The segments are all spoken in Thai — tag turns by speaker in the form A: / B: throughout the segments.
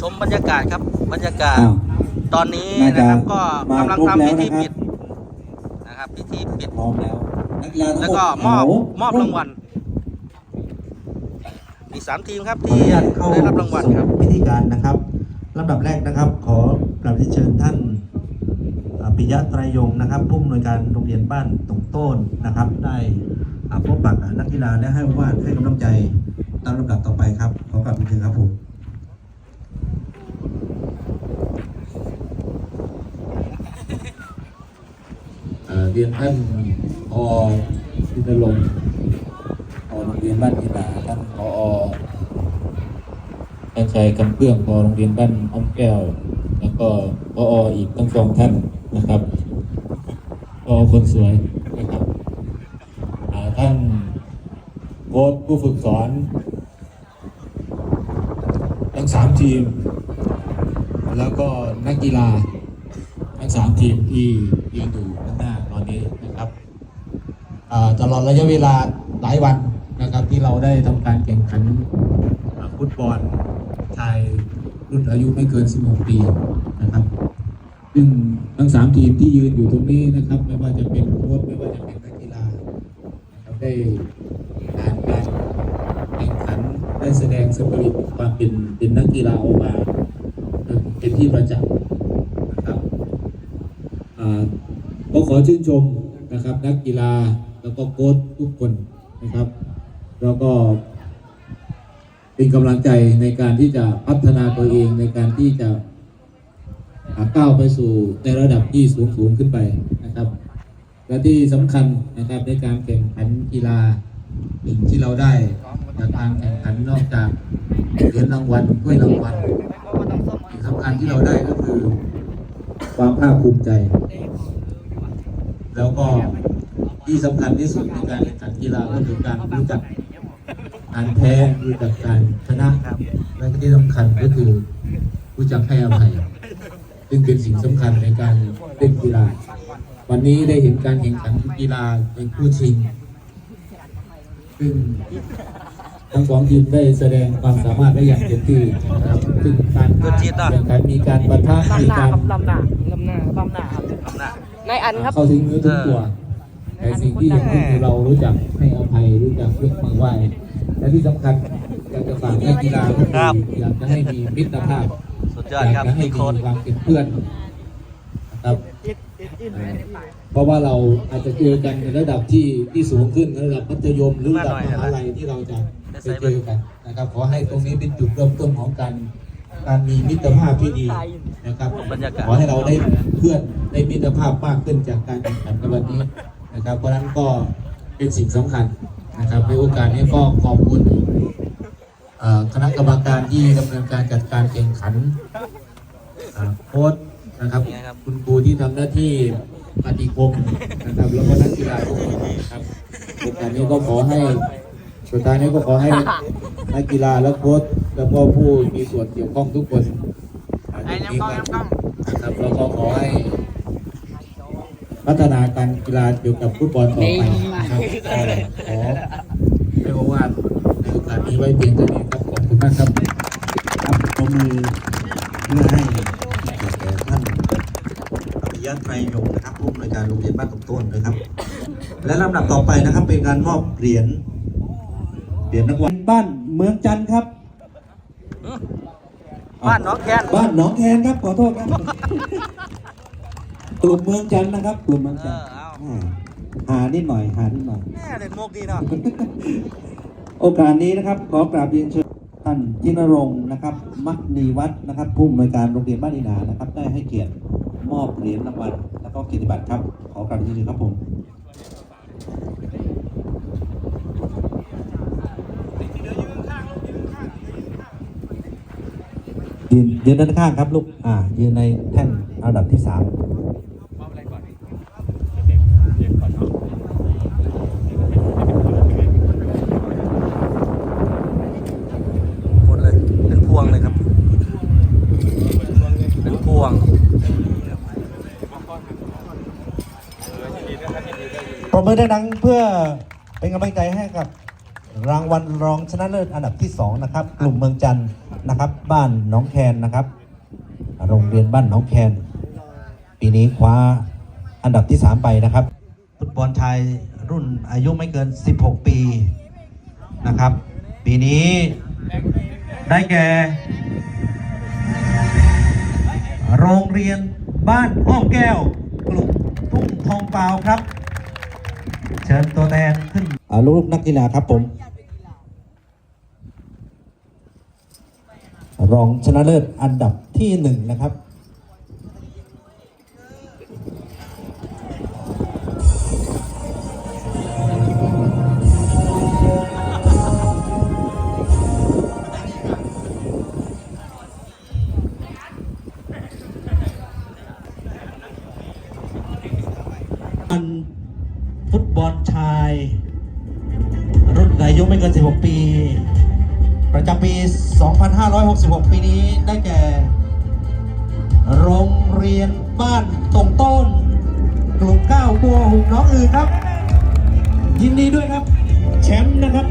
A: ชมบรรยากาศครับ บรรยากาศ
B: อ้าว
A: ตอนนี้
B: น่าจะ
A: นะครับก็
B: มากำ
A: ลัง
B: ครบ
A: ทำ
B: แล้พิ
A: พิ
B: ว
A: ธี
B: นะครับ
A: ปิดนะครับพิธีปิด
B: พร้อมแล้ว นักกีฬาทั้ง
A: แล้ว
B: หมด
A: ก็มอบ
B: แถว
A: มอบรางวัลมีสามทีมครับ
B: ขออ
A: ที่
B: นุญาตเข้า
A: ได้รับรางวัลครับ
B: สู่พิธีการนะครับลำดับแรกนะครับ ขอกราบเรียนเชิญท่านอ่าปิยะไตรยงค์นะครับผู้อำนวยการโรงเรียนบ้านตงโต้นนะครับ ได้อ่าพบปะกับนักกีฬาและให้วาดให้กำลังใจตามลำดับต่อไปครับขอกราบเรียนเชิญครับผม
C: เรียนท่านพอพินรงพอโรงเรียนบ้านพินาท่านพอท่านชัยกำเพื่องพอโรงเรียนบ้านอ้อมแก้ว แล้วก็พออีกทั้งสองท่านนะครับพอคนสวยนะครับท่านโค้ชผู้ฝึกสอนทั้งสามทีม แล้วก็นักกีฬาทั้งสามทีมที่ยืนอยู่ นี้นะครับตลอดระยะเวลาหลายวันนะครับ ที่เราได้ทำการแข่งขันฟุตบอลชายรุ่นอายุไม่เกิน 16 ปีนะครับ ซึ่งทั้งสามทีมที่ยืนอยู่ตรงนี้นะครับ ไม่ว่าจะเป็นโค้ชไม่ว่าจะเป็นนักกีฬานะครับได้ผ่านการแข่งขันได้แสดงสปิริตความเป็นเป็นนักกีฬาออกมาเป็นที่ประจักษ์นะครับ ก็ขอชื่นชมนะครับนักกีฬาแล้วก็โค้ชทุกคนนะครับ แล้วก็เป็นกำลังใจในการที่จะพัฒนาตัวเองในการที่จะก้าวไปสู่ในระดับที่สูงสูงขึ้นไปนะครับ และที่สำคัญนะครับในการแข่งขันกีฬาสิ่งที่เราได้จากการแข่งขันนอกจากเหรียญรางวัลถ้วยรางวัลสิ่งสำคัญที่เราได้ก็คือ ความภาคภูมิใจ แล้วก็ที่สำคัญที่สุดในการแข่งขันกีฬาก็คือการรู้จักการแพ้รู้จักการชนะและก็ที่สำคัญก็คือรู้จักให้อภัยซึ่งเป็นสิ่งสำคัญในการเล่นกีฬา วันนี้ได้เห็นการแข่งขันกีฬาในคู่ชิง ซึ่งทั้งสองทีมได้แสดงความสามารถได้อย่างเต็มที่นะครับซึ่งการ
A: good จีดเนอะ
C: แข่งขันมีการปะทะมี
D: ลำหน้า
C: การ
D: ครับลำหน้าลำหน้าลำหน้าครับ
A: นะ
D: นายอันครับ
C: เข้าถึงเนื้อถึงตัวแต่สิ่งที่ยังคือเรารู้จักให้อภัยรู้จักยกมือไหว้และที่สำคัญอยากจะฝากนักกีฬาก็คืออยากจะให้มีมิตรภาพ
A: สุดยอดครับ
C: อยากจะให้
A: พี่
C: มี
A: โค้ด
C: ความเป็นเพื่อนนะครับเพราะว่าเราอาจจะเจอกันในระดับที่ที่สูงขึ้นระดับมัธยมหรือระดับมหาลัยที่เราจะไปเจอกันนะครับ ขอให้ตรงนี้เป็นจุดเริ่มต้นของการ การมีมิตรภาพที่ดีนะครับ
A: บรรยากาศ
C: ขอให้เราได้เพื่อนได้มิตรภาพมากขึ้นจากการแข่งขันในวันนี้นะครับ เพราะฉะนั้นก็เป็นสิ่งสำคัญนะครับในโอกาสนี้ก็ขอบคุณเอ่อคณะกรรมการที่ดำเนินการจัดการแข่งขันอ่าโค้ชนะครับ
A: ยังไงครับ
C: คุณครูที่ทำหน้าที่ปฏิคมนะครับแล้วก็นักกีฬาทุกคนนะครับโอกาสนี้ก็ขอให้ สุดท้ายนี้ก็ขอให้นักกีฬาและโค้ชแล้วก็ผู้มีส่วนเกี่ยวข้องทุกคนอ่ามีความสุขนะครับแล้วก็ขอให้ พัฒนาการกีฬาเกี่ยวกับฟุตบอลต่อไปนะครับก็ขอไม่ว่าว่าในโอกาสนี้ไว้เพียงเท่านี้ครับขอบคุณมากครับ
B: ครับปรบมือเพื่อให้แก่ท่านปิยะไตรยงค์นะครับผู้อำนวยการโรงเรียนบ้านตงต้นนะครับ และลำดับต่อไปนะครับเป็นการมอบเหรียญ เหรียญนักวันบ้านเมืองจันทร์ครับ
A: บ้านน้องแคน
B: บ้านหนองแคนครับขอโทษครับกลุ่มเมืองจันทร์นะครับ กลุ่มเมือง
A: เอ
B: จันท
A: อ
B: ร์
A: เอา
B: อ่าหานิดหน่อย หานิดหน่อย
A: แม่เล่นมุกดีเนาะ
B: โอกาสนี้นะครับ ขอกราบเรียนเชิญท่านจินรงค์นะครับ มักนีวัฒน์นะครับผู้อำนวยการโรงเรียนบ้านอินานะครับ ได้ให้เกียรติมอบเหรียญรางวัลแล้วก็เกียรติบัตรครับ ขอกราบเรียนเชิญครับผม ยืนยืนด้านข้างครับลูก อ่า ยืนในแท่นอันดับที่สาม
A: หมดเลย เป็นพวงเลยครับ เป็นพวง
B: ปรบมือดังๆเพื่อเป็นกำลังใจให้กับ รางวัลรองชนะเลิศอันดับที่ 2 นะครับ กลุ่มเมืองจันทร์ นะครับ บ้านน้องแคนนะครับ โรงเรียนบ้านน้องแคน ปีนี้คว้าอันดับที่ 3 ไปนะครับ ฟุตบอลชายรุ่นอายุไม่เกิน 16 ปีนะครับ ปีนี้ได้แก่ โรงเรียนบ้านอ้อมแก้ว กลุ่มทุ่งทองเปล่าครับ เชิญตัวแทนขึ้นลูกนักกีฬาครับผม รองชนะเลิศอันดับที่หนึ่งนะครับันฟุตบอลชาย รุ่นอายุไม่เกิน 16 ปี ประจำปี 2566 ปีนี้ได้แก่ โรงเรียนบ้านตรงต้นกลุ่มเก้าบัวหุ่น้องอื่นครับ ยินดีด้วยครับ แชมป์นะครับ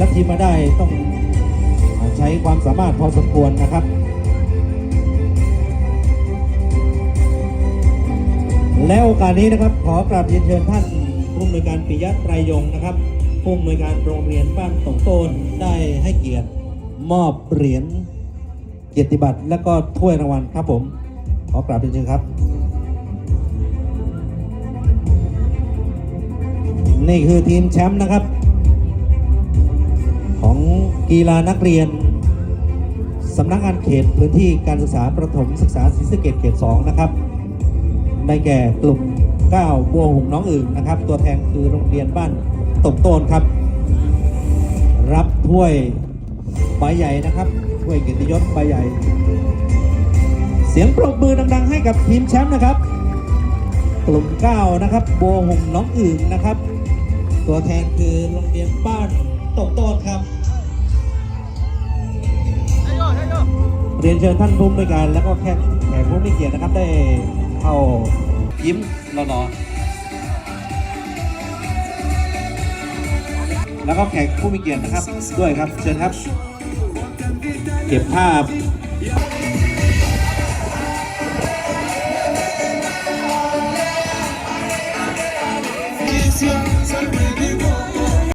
B: ละทีมมาได้ต้องใช้ความสามารถพอสมควรนะครับและโอกาสนี้นะครับขอกราบเรียนเชิญท่านผู้อำนวยการปิยะไตรยงนะครับผู้อำนวยการโรงเรียนบ้านตงโตนได้ให้เกียรติมอบเหรียญเกียรติบัตรและก็ถ้วยรางวัลครับผมขอกราบเรียนเชิญครับ นี่คือทีมแชมป์นะครับ กีฬานักเรียนสำนักงานเขตพื้นที่การศึกษาประถมศึกษาศรีสะเกดเขต 2 นะครับ ได้แก่กลุ่ม 9 บัวหุงน้องอื่นนะครับ ตัวแทนคือโรงเรียนบ้านตบโตนครับ รับถ้วยใบใหญ่นะครับถ้วยเกียรติยศใบใหญ่ เสียงปรบมือดังๆ ให้กับทีมแชมป์นะครับ กลุ่ม 9 นะครับบัวหุงน้องอื่นนะครับ ตัวแทนคือโรงเรียนบ้านตบโตนครับ รียนเชิญท่านผู้อำนวยการ แล้วก็แขกแขกผู้มีเกียรตินะครับได้เข้ายิ้มรอๆแล้วก็แขกผู้มีเกียรตินะครับด้วยครับเชิญครับ เก็บภาพ